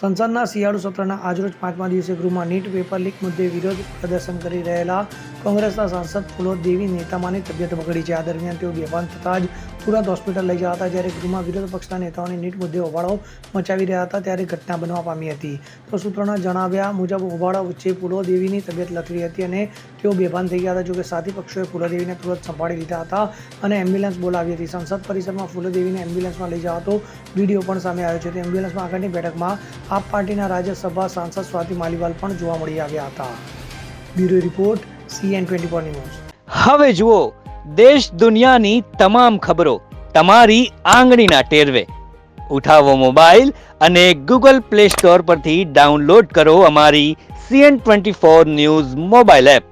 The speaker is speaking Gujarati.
સંસદના શિયાળુ સત્રના આજરોજ પાંચમા દિવસે ગૃહમાં નીટ પેપર લીક મુદ્દે વિરોધ પ્રદર્શન કરી રહેલા કોંગ્રેસના સાંસદ દેવી નેતામાની તબિયત બગડી છે. આ દરમિયાન તેઓ બેભાન થતાં જ તુરંત હોસ્પિટલ લઈ ગયા હતા જ્યારે ગૃહમાં વિરોધ પક્ષના નેતાઓને નીટ મુદ્દે હોબાળો મચાવી રહ્યા હતા ત્યારે ઘટના બનવા પામી હતી. તો સૂત્રોના જણાવ્યા મુજબ હોબાળા વચ્ચે દેવીની તબિયત લથડી હતી અને તેઓ બેભાન થઈ ગયા હતા. જોકે સાથી પક્ષોએ ફુલોદેવીને તુરંત સંભાળી લીધા હતા અને એમ્બ્યુલન્સ બોલાવી હતી. સંસદ પરિસરમાં ફુલોદેવીને એમ્બ્યુલન્સમાં લઈ જવાતો વીડિયો પણ સામે આવ્યો છે. તે એમ્બ્યુલન્સમાં આગળની બેઠકમાં આપ પાર્ટીના રાજ્યસભા સાંસદ સ્વાતિ માલીવાલ પણ જોવા મળી આવ્યા હતા. Bureau report CN twenty four news. હવે જુઓ, દેશ દુનિયાની તમામ ખબરો તમારી આંગળીના ટેરવે. ઉઠાવો મોબાઈલ અને ગૂગલ પ્લે સ્ટોર પરથી ડાઉનલોડ કરો અમારી CN twenty four news mobile app.